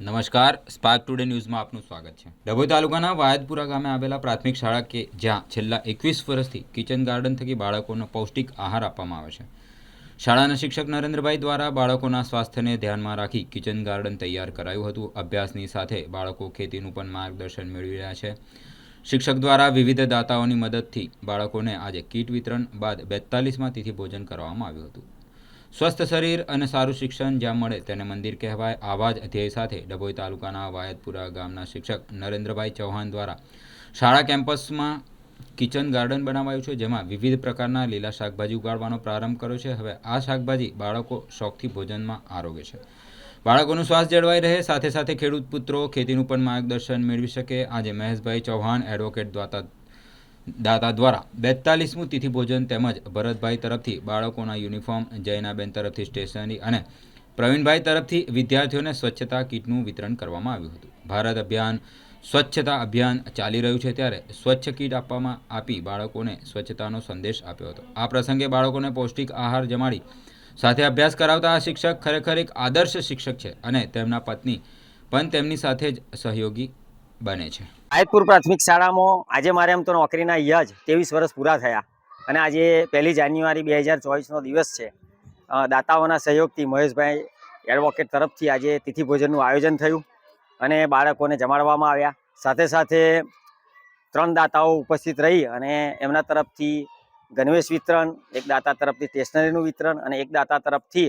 નમસ્કાર spark today ન્યૂઝમાં આપનું સ્વાગત છે. ડભોઈ તાલુકાના વાયદપુરા ગામે આવેલા પ્રાથમિક શાળા કે જ્યાં છેલ્લા એકવીસ વર્ષથી કિચન ગાર્ડન થકી બાળકોનો પૌષ્ટિક આહાર આપવામાં આવે છે. શાળાના શિક્ષક નરેન્દ્રભાઈ દ્વારા બાળકોના સ્વાસ્થ્યને ધ્યાનમાં રાખી કિચન ગાર્ડન તૈયાર કરાયું હતું. અભ્યાસની સાથે બાળકો ખેતીનું પણ માર્ગદર્શન મેળવી રહ્યા છે. શિક્ષક દ્વારા વિવિધ દાતાઓની મદદથી બાળકોને આજે કીટ વિતરણ બાદ બેતાલીસમાં તિથિ ભોજન કરવામાં આવ્યું હતું. સ્વસ્થ શરીર અને સારું શિક્ષણ જ્યાં મળે તેને મંદિર કહેવાય. આવા જ ધ્યેય સાથે ડભોઈ તાલુકાના વાયદપુરા ગામના શિક્ષક નરેન્દ્રભાઈ ચૌહાણ દ્વારા શાળા કેમ્પસમાં કિચન ગાર્ડન બનાવાયું છે, જેમાં વિવિધ પ્રકારના લીલા શાકભાજી ઉગાડવાનો પ્રારંભ કર્યો છે. હવે આ શાકભાજી બાળકો શોખથી ભોજનમાં આરોગે છે. બાળકોનું સ્વાસ્થ્ય જળવાઈ રહે, સાથે સાથે ખેડૂત પુત્રો ખેતીનું પણ માર્ગદર્શન મેળવી શકે. આજે મહેશભાઈ ચૌહાણ એડવોકેટ દ્વારા દાતા દ્વારા બેતાલીસમું તિથિ ભોજન તેમજ ભરતભાઈ તરફથી બાળકોના યુનિફોર્મ, જયનાબેન તરફથી સ્ટેશનરી અને પ્રવીણભાઈ તરફથી વિદ્યાર્થીઓને સ્વચ્છતા કીટનું વિતરણ કરવામાં આવ્યું હતું. ભારત અભિયાન સ્વચ્છતા અભિયાન ચાલી રહ્યું છે ત્યારે સ્વચ્છ કીટ આપવામાં આપી બાળકોને સ્વચ્છતાનો સંદેશ આપ્યો હતો. આ પ્રસંગે બાળકોને પૌષ્ટિક આહાર જમાડી સાથે અભ્યાસ કરાવતા આ શિક્ષક ખરેખર એક આદર્શ શિક્ષક છે અને તેમના પત્ની પણ તેમની સાથે જ સહયોગી બને છે. આયતપુર પ્રાથમિક શાળામાં આજે મારે એમ તો નોકરીના યજ ત્રેવીસ વર્ષ પૂરા થયા અને આજે પહેલી જાન્યુઆરી બે હજાર ચોવીસનો દિવસ છે. દાતાઓના સહયોગથી મહેશભાઈ એડવોકેટ તરફથી આજે તિથિ ભોજનનું આયોજન થયું અને બાળકોને જમાડવામાં આવ્યા. સાથે સાથે ત્રણ દાતાઓ ઉપસ્થિત રહી અને એમના તરફથી ગણવેશ વિતરણ, એક દાતા તરફથી સ્ટેશનરીનું વિતરણ અને એક દાતા તરફથી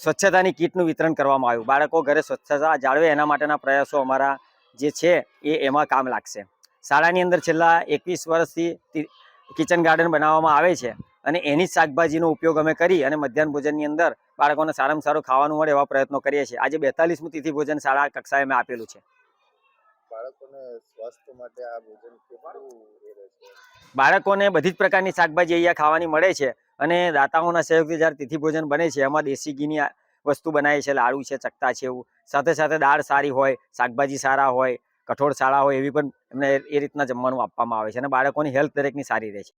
સ્વચ્છતાની કીટનું વિતરણ કરવામાં આવ્યું. બાળકો ઘરે સ્વચ્છતા જાળવે એના માટેના પ્રયાસો અમારા જે છે એ એમાં કામ લાગશે. શાળાની અંદર છેલ્લા એકવીસ વર્ષથી કિચન ગાર્ડન બનાવવામાં આવે છે અને એની શાકભાજીનો ઉપયોગ અમે કરી અને મધ્યાહન ભોજનની અંદર બાળકોને સારામાં સારું ખાવાનું મળે એવા પ્રયત્નો કરીએ છીએ. આજે બેતાલીસમું તિથિ ભોજન શાળા કક્ષાએ અમે આપેલું છે. બાળકોને બધી જ પ્રકારની શાકભાજી અહીંયા ખાવાની મળે છે અને દાતાઓના સહયોગથી જ્યારે તિથિ ભોજન બને છે એમાં દેશી ઘીની વસ્તુ બનાવી છે, લાડુ છે, ચકતા છે એવું. સાથે સાથે દાળ સારી હોય, શાકભાજી સારા હોય, કઠોળ સારા હોય એવી પણ એમને એ રીતના જમવાનું આપવામાં આવે છે અને બાળકોની હેલ્થ દરેકની સારી રહે છે.